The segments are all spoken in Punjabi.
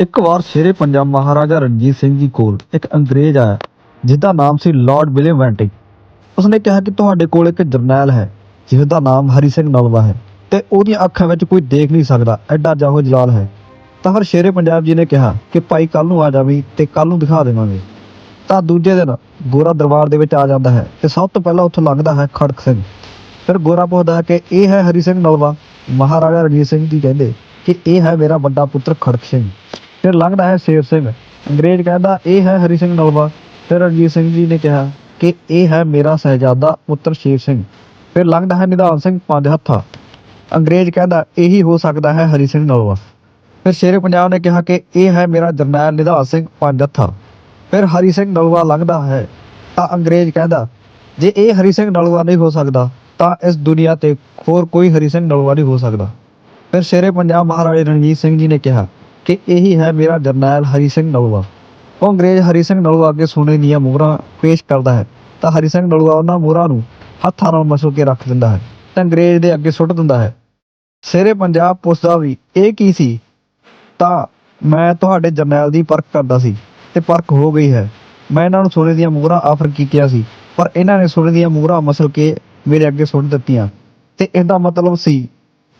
ਇੱਕ ਵਾਰ ਸ਼ੇਰੇ ਪੰਜਾਬ ਮਹਾਰਾਜਾ ਰਣਜੀਤ ਸਿੰਘ ਜੀ ਕੋਲ ਇੱਕ ਅੰਗਰੇਜ਼ ਆਇਆ ਜਿਹਦਾ ਨਾਮ ਸੀ ਲਾਰਡ ਵਿਲੀਅਮ ਵੈਂਟਿੰਗ। ਉਸਨੇ ਕਿਹਾ ਕਿ ਤੁਹਾਡੇ ਕੋਲ ਇੱਕ ਜਰਨੈਲ ਹੈ ਜਿਸ ਦਾ ਨਾਮ ਹਰੀ ਸਿੰਘ ਨਲਵਾ ਹੈ, ਤੇ ਉਹਦੀਆਂ ਅੱਖਾਂ ਵਿੱਚ ਕੋਈ ਦੇਖ ਨਹੀਂ ਸਕਦਾ, ਐਡਾ ਜਾਹੋ ਜਲਾਲ ਹੈ। ਤਾਂ ਫਿਰ ਸ਼ੇਰੇ ਪੰਜਾਬ ਜੀ ਨੇ ਕਿਹਾ ਕਿ ਭਾਈ ਕੱਲ ਨੂੰ ਆ ਜਾਵੀਂ ਤੇ ਕੱਲ ਨੂੰ ਦਿਖਾ ਦੇਵਾਂਗੇ। ਤਾਂ ਦੂਜੇ ਦਿਨ ਗੋਰਾ ਦਰਬਾਰ ਦੇ ਵਿੱਚ ਆ ਜਾਂਦਾ ਹੈ ਤੇ ਸਭ ਤੋਂ ਪਹਿਲਾਂ ਉੱਥੋਂ ਲੰਘਦਾ ਹੈ ਖੜਕ ਸਿੰਘ। ਫਿਰ ਗੋਰਾ ਪੁੱਛਦਾ ਹੈ ਕਿ ਇਹ ਹੈ ਹਰੀ ਸਿੰਘ ਨਲਵਾ? ਮਹਾਰਾਜਾ ਰਣਜੀਤ ਸਿੰਘ ਜੀ ਕਹਿੰਦੇ ਕਿ ਇਹ ਹੈ ਮੇਰਾ ਵੱਡਾ ਪੁੱਤਰ ਖੜਕ ਸਿੰਘ। ਫਿਰ ਲੰਘਦਾ ਹੈ ਸ਼ੇਰ ਸਿੰਘ। ਅੰਗਰੇਜ਼ ਕਹਿੰਦਾ, ਇਹ ਹੈ ਹਰੀ ਸਿੰਘ ਨਲਵਾ। ਫਿਰ ਰਣਜੀਤ ਸਿੰਘ ਜੀ ਨੇ ਕਿਹਾ ਕਿ, ਇਹ ਹੈ ਮੇਰਾ ਸਹਿਜਾਦਾ ਪੁੱਤਰ ਸ਼ੇਰ ਸਿੰਘ। ਫਿਰ ਲੰਘਦਾ ਹੈ ਨਿਧਾਨ ਸਿੰਘ ਪੰਜ ਹੱਥਾ। ਅੰਗਰੇਜ਼ ਕਹਿੰਦਾ, ਇਹੀ ਹੋ ਸਕਦਾ ਹੈ ਹਰੀ ਸਿੰਘ ਨਲਵਾ। ਫਿਰ ਸ਼ੇਰੇ ਪੰਜਾਬ ਨੇ ਕਿਹਾ ਕਿ, ਇਹ ਹੈ ਮੇਰਾ ਜਰਨੈਲ ਨਿਧਾਨ ਸਿੰਘ ਪੰਜ ਹੱਥਾ। ਫਿਰ ਹਰੀ ਸਿੰਘ ਨਲਵਾ ਲੰਘਦਾ ਹੈ। ਤਾਂ ਅੰਗਰੇਜ਼ ਕਹਿੰਦਾ, ਜੇ ਇਹ ਹਰੀ ਸਿੰਘ ਨਲਵਾ ਨਹੀਂ ਹੋ ਸਕਦਾ, ਤਾਂ ਇਸ ਦੁਨੀਆ ਤੇ ਹੋਰ ਕੋਈ ਹਰੀ ਸਿੰਘ ਨਲਵਾ ਨਹੀਂ ਹੋ ਸਕਦਾ। ਫਿਰ ਸ਼ੇਰੇ ਪੰਜਾਬ ਮਹਾਰਾਜਾ ਰਣਜੀਤ ਸਿੰਘ ਜੀ ਨੇ ਕਿਹਾ ਕਿ ਇਹੀ ਹੈ ਮੇਰਾ ਜਰਨੈਲ ਹਰੀ ਸਿੰਘ ਨਲੂਆ। ਉਹ ਅੰਗਰੇਜ਼ ਹਰੀ ਸਿੰਘ ਨਲੂਆ ਅੱਗੇ ਸੋਨੇ ਦੀਆਂ ਮੋਹਰਾਂ ਪੇਸ਼ ਕਰਦਾ ਹੈ। ਤਾਂ ਹਰੀ ਸਿੰਘ ਨਲੂਆ ਉਹਨਾਂ ਮੋਹਰਾਂ ਨੂੰ ਹੱਥਾਂ ਨਾਲ ਮਸਲ ਕੇ ਰੱਖ ਦਿੰਦਾ ਹੈ ਤਾਂ ਅੰਗਰੇਜ਼ ਦੇ ਅੱਗੇ ਸੁੱਟ ਦਿੰਦਾ ਹੈ। ਸਿਰੇ ਪੰਜਾਬ ਪੁੱਛਦਾ ਵੀ ਇਹ ਕੀ ਸੀ? ਤਾਂ ਮੈਂ ਤੁਹਾਡੇ ਜਰਨੈਲ ਦੀ ਪਰਖ ਕਰਦਾ ਸੀ ਤੇ ਪਰਖ ਹੋ ਗਈ ਹੈ। ਮੈਂ ਇਹਨਾਂ ਨੂੰ ਸੋਨੇ ਦੀਆਂ ਮੋਹਰਾਂ ਆਫਰ ਕੀਤੀਆਂ ਸੀ? ਪਰ ਇਹਨਾਂ ਨੇ ਸੋਨੇ ਦੀਆਂ ਮੋਹਰਾਂ ਮਸਲ ਕੇ ਮੇਰੇ ਅੱਗੇ ਸੁੱਟ ਦਿੱਤੀਆਂ। ਤੇ ਇਹਦਾ ਮਤਲਬ ਸੀ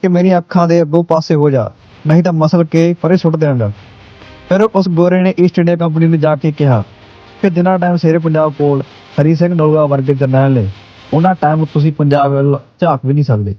ਕਿ ਮੇਰੀਆਂ ਅੱਖਾਂ ਦੇ ਅੱਗੋਂ ਪਾਸੇ ਹੋ ਜਾ। ਨਹੀਂ ਤਾਂ ਮਸਲ ਕੇ ਪਰੇ ਸੁੱਟ ਦਿਆਂਗਾ ਫਿਰ ਉਸ ਗੋਰੇ ਨੇ ਈਸਟ ਇੰਡੀਆ ਕੰਪਨੀ ਨੂੰ ਜਾ ਕੇ ਕਿਹਾ, ਕਿ ਜਿੰਨਾ ਟਾਈਮ ਸ਼ੇਰੇ ਪੰਜਾਬ ਕੋਲ ਹਰੀ ਸਿੰਘ ਨਲੂਆ ਵਰਗੇ ਜਰਨੈਲ ਨੇ, ਉਹਨਾਂ ਟਾਈਮ ਤੁਸੀਂ ਪੰਜਾਬ ਵੱਲ ਝਾਕ ਵੀ ਨਹੀਂ ਸਕਦੇ।